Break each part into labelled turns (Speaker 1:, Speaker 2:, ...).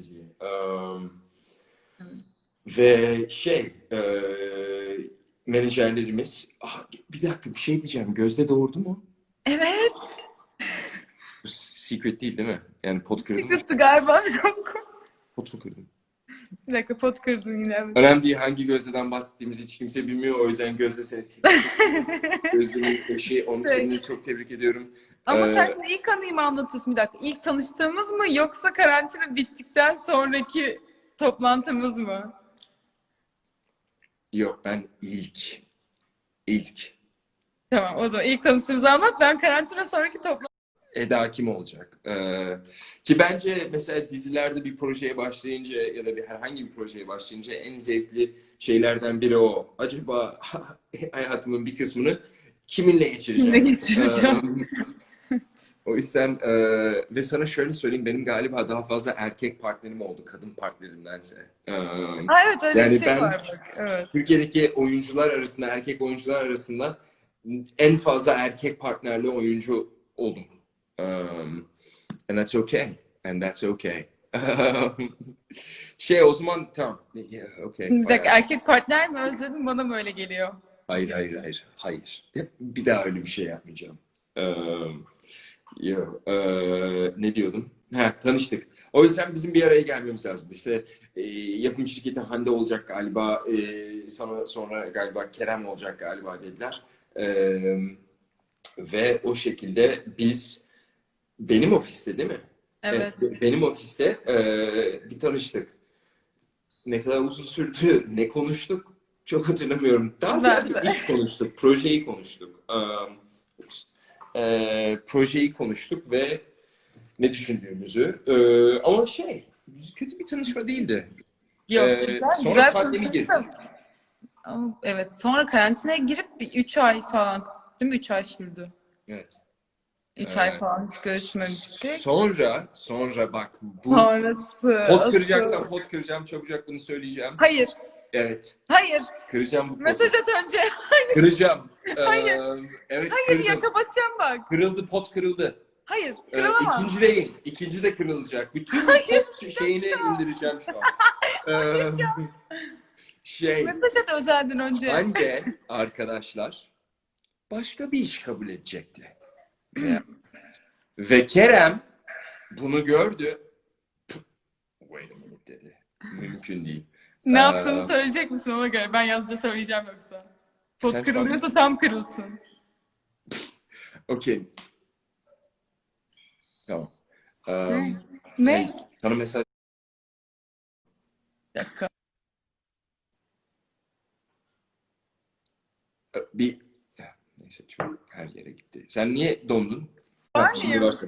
Speaker 1: diziyi. Um, ve şey e, menajerlerimiz ah, bir dakika bir şey diyeceğim. Gözde doğurdu mu?
Speaker 2: Evet.
Speaker 1: Bu secret değil değil mi? Yani pot kırdım.
Speaker 2: Secret'tı galiba.
Speaker 1: Pot mu kırdım?
Speaker 2: Bir dakika pot kırdın yine.
Speaker 1: Önemli değil hangi Gözde'den bahsettiğimizi hiç kimse bilmiyor. O yüzden Gözde seni Gözde'nin eşi. Onu
Speaker 2: Şey-
Speaker 1: seni çok tebrik ediyorum.
Speaker 2: Ama
Speaker 1: Ee,
Speaker 2: sen şimdi ilk anıyı mı anlatıyorsun? Bir dakika. İlk tanıştığımız mı yoksa karantina bittikten sonraki toplantımız mı?
Speaker 1: Yok ben ilk. ilk.
Speaker 2: Tamam o zaman ilk tanıştığımızı anlat. Ben karantina sonraki toplantı.
Speaker 1: Eda kim olacak? Ee, ki bence mesela dizilerde bir projeye başlayınca ya da bir herhangi bir projeye başlayınca en zevkli şeylerden biri o. Acaba hayatımın bir kısmını kiminle geçireceğim?
Speaker 2: Kiminle geçireceğim?
Speaker 1: Ee, o yüzden e, ve sana şöyle söyleyeyim benim galiba daha fazla erkek partnerim oldu kadın partnerimdense. Ee,
Speaker 2: Ha evet öyle
Speaker 1: Yani
Speaker 2: bir şey
Speaker 1: ben-
Speaker 2: var bak. Evet.
Speaker 1: Türkiye'deki oyuncular arasında, erkek oyuncular arasında en fazla erkek partnerli oyuncu oldum. Um, and that's okay. And that's okay. şey o zaman tamam. Yeah, okay.
Speaker 2: Bir dakika
Speaker 1: Bayağı-
Speaker 2: erkek partner mi özledin bana mı öyle geliyor?
Speaker 1: Hayır, hayır, hayır. Hayır. Bir daha öyle bir şey yapmayacağım. Yo, uh, ne diyordum? Ha, tanıştık. O yüzden bizim bir araya gelmemiz lazım. İşte e, yapım şirketi Hande olacak galiba. E, sonra sonra galiba Kerem olacak galiba dediler. E, ve o şekilde biz benim ofiste değil mi?
Speaker 2: Evet.
Speaker 1: be- benim ofiste e, bir tanıştık. Ne kadar uzun sürdü, ne konuştuk çok hatırlamıyorum. Daha
Speaker 2: Ben
Speaker 1: ziyade
Speaker 2: de.
Speaker 1: iş konuştuk, projeyi konuştuk. Um, e, projeyi konuştuk ve ne düşündüğümüzü. E, ama şey, kötü bir tanışma değildi.
Speaker 2: Yok güzel,
Speaker 1: sonra
Speaker 2: güzel
Speaker 1: pandemi girdi.
Speaker 2: Ama evet sonra karantinaya girip bir 3 ay falan değil mi? 3 ay sürdü.
Speaker 1: Evet.
Speaker 2: 3
Speaker 1: Ee,
Speaker 2: ay falan hiç görüşmemiştik.
Speaker 1: Sonra, sonra bak bu
Speaker 2: Sonrası.
Speaker 1: pot kıracaksam pot kıracağım, çabucak bunu söyleyeceğim.
Speaker 2: Hayır,
Speaker 1: Evet,
Speaker 2: hayır.
Speaker 1: kıracağım bu potu.
Speaker 2: Mesaj at önce.
Speaker 1: Kıracağım.
Speaker 2: Hayır.
Speaker 1: Ee, evet,
Speaker 2: Hayır
Speaker 1: kırdım.
Speaker 2: ya kapatacağım bak.
Speaker 1: Kırıldı, pot kırıldı.
Speaker 2: Hayır,
Speaker 1: Ee,
Speaker 2: kırılamaz.
Speaker 1: ikinci değil. İkinci de kırılacak. Bütün pot şeyini indireceğim şu an. Ee, şey,
Speaker 2: Mesaj at özelden önce.
Speaker 1: Hande arkadaşlar başka bir iş kabul edecekti. Ve Kerem bunu gördü. Wait a minute dedi. Mümkün değil.
Speaker 2: Ne
Speaker 1: Ee,
Speaker 2: yaptığını söyleyecek misin ona göre? Ben yalnızca söyleyeceğim yoksa. Pot kırılıyorsa tam kırılsın.
Speaker 1: Okey. Tamam. Um,
Speaker 2: Ne?
Speaker 1: sana mesaj
Speaker 2: Bir dakika.
Speaker 1: bir neyse çok her yere gitti. Sen niye dondun?
Speaker 2: Var.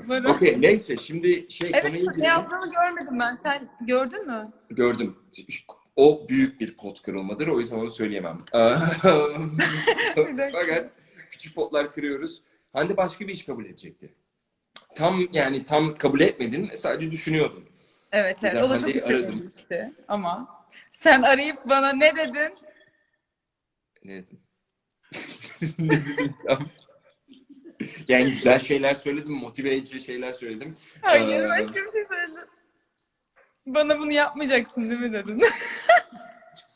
Speaker 2: Varım.
Speaker 1: Okey neyse şimdi şey
Speaker 2: Evet, ne yazdığını görmedim ben. Sen gördün mü?
Speaker 1: Gördüm. O büyük bir pot kırılmadır. O yüzden onu söyleyemem. Fakat küçük potlar kırıyoruz. Hande başka bir iş kabul edecekti. Tam yani tam kabul etmedin. Sadece düşünüyordun.
Speaker 2: Evet, evet.
Speaker 1: Ben
Speaker 2: O da çok istedim işte. Ama sen arayıp bana ne dedin?
Speaker 1: Ne dedim? ne dedim tam? Yani güzel şeyler söyledim. Motive edici şeyler söyledim.
Speaker 2: Hayır,
Speaker 1: Ee,
Speaker 2: başka bir şey söyledin. Bana bunu yapmayacaksın değil mi dedin?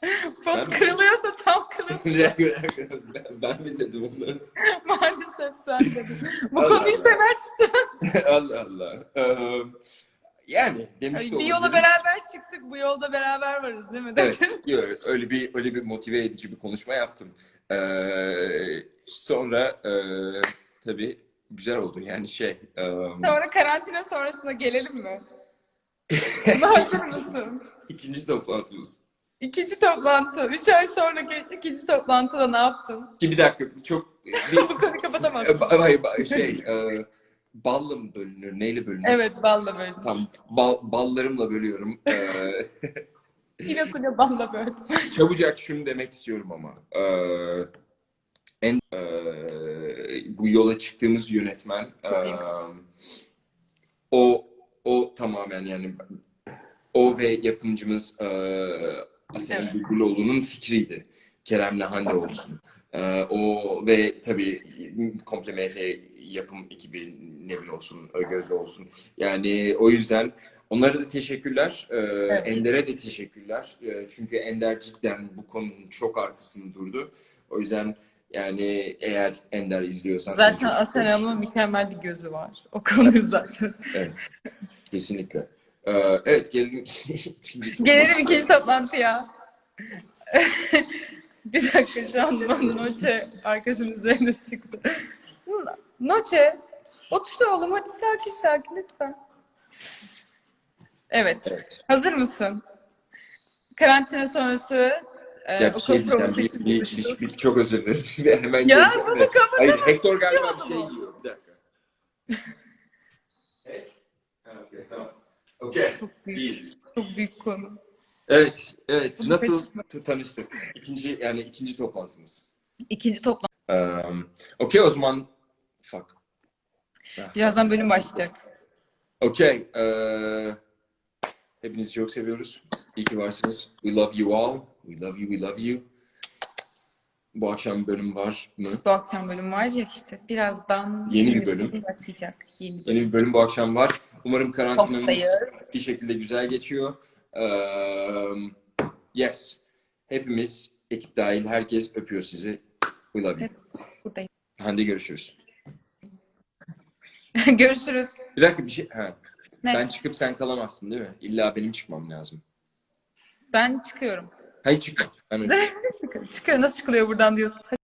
Speaker 2: Pot
Speaker 1: Ben-
Speaker 2: kırılıyorsa tam kırılsın.
Speaker 1: Bir dakika, bir dakika. ben, ben mi dedim onu?
Speaker 2: Maalesef sen dedin. Bu
Speaker 1: Allah
Speaker 2: konuyu
Speaker 1: Allah.
Speaker 2: sen açtın.
Speaker 1: Allah Allah. Ee, yani demiş de
Speaker 2: bir yola
Speaker 1: olabilirim.
Speaker 2: beraber çıktık. Bu yolda beraber varız değil mi?
Speaker 1: Evet, yok, öyle bir öyle bir motive edici bir konuşma yaptım. Ee, sonra e, tabii güzel oldu yani şey. e,
Speaker 2: Sonra karantina sonrasına gelelim mi? Hazır mısın?
Speaker 1: ikinci toplantımız.
Speaker 2: İkinci toplantı. Üç ay sonraki ikinci toplantıda ne yaptın?
Speaker 1: Ki bir dakika çok bir,
Speaker 2: Bu konuyu kapatamazsın.
Speaker 1: e, ba- hayır, şey e, balla mı bölünür? Neyle bölünür?
Speaker 2: Evet, balla böldüm.
Speaker 1: Tam bal, ballarımla bölüyorum. Ee,
Speaker 2: Yine kule balla böldüm.
Speaker 1: çabucak şunu demek istiyorum ama. Ee, en e, bu yola çıktığımız yönetmen e, o o tamamen yani o ve yapımcımız e, Asena
Speaker 2: Evet.
Speaker 1: Gülgüloğlu'nun fikriydi. Kerem'le Hande olsun. E, o ve tabii komple MF yapım ekibi Nevin olsun, Gözde olsun. Yani o yüzden onlara da teşekkürler. Ee, Ender'e de teşekkürler. Ee, çünkü Ender cidden bu konunun çok arkasında durdu. O yüzden yani eğer Ender izliyorsan
Speaker 2: Zaten
Speaker 1: öpüyorum.
Speaker 2: Hanım'ın mükemmel bir gözü var. O konuyu zaten.
Speaker 1: Evet. Kesinlikle. Ee, evet gelelim ikinci.
Speaker 2: Gelelim ikinci toplantıya. bir dakika şu an Noche arkadaşımın üzerine çıktı. Noche otur oğlum hadi sakin sakin lütfen. Evet.
Speaker 1: Evet.
Speaker 2: Hazır mısın? Karantina sonrası e,
Speaker 1: Ya bir şey diyeceğim. Bir, bir, bir, bir- çok özür dilerim. Hemen
Speaker 2: Ya bunu
Speaker 1: de.
Speaker 2: kapatamam.
Speaker 1: Hayır Hector galiba bir şey yiyor. Bir dakika. Okey.
Speaker 2: Çok büyük, çok büyük konu.
Speaker 1: Evet, evet.
Speaker 2: Bunu
Speaker 1: Nasıl tanıştık? İkinci yani ikinci toplantımız.
Speaker 2: İkinci toplantı.
Speaker 1: Um, Okey o zaman fuck.
Speaker 2: Birazdan bölüm başlayacak.
Speaker 1: Okey. eee, hepinizi çok seviyoruz. İyi ki varsınız. We love you all. We love you, we love you. Bu akşam bölüm var mı?
Speaker 2: Bu akşam bölüm var ya işte birazdan
Speaker 1: Yeni bir bölüm.
Speaker 2: başlayacak. Yeni bir bölüm.
Speaker 1: Yeni bir bölüm bu akşam var. Umarım karantinamız bir şekilde güzel geçiyor. Eee, yes. Hepimiz, ekip dahil herkes öpüyor sizi. We love you.
Speaker 2: Buradayım.
Speaker 1: Hande görüşürüz.
Speaker 2: Görüşürüz.
Speaker 1: Bir dakika bir şey. Ha.
Speaker 2: Ne?
Speaker 1: Ben çıkıp sen kalamazsın değil mi? İlla benim çıkmam lazım.
Speaker 2: Ben çıkıyorum.
Speaker 1: Hayır çıkma. Ben öyle-
Speaker 2: Çıkıyor. Nasıl çıkılıyor buradan diyorsun.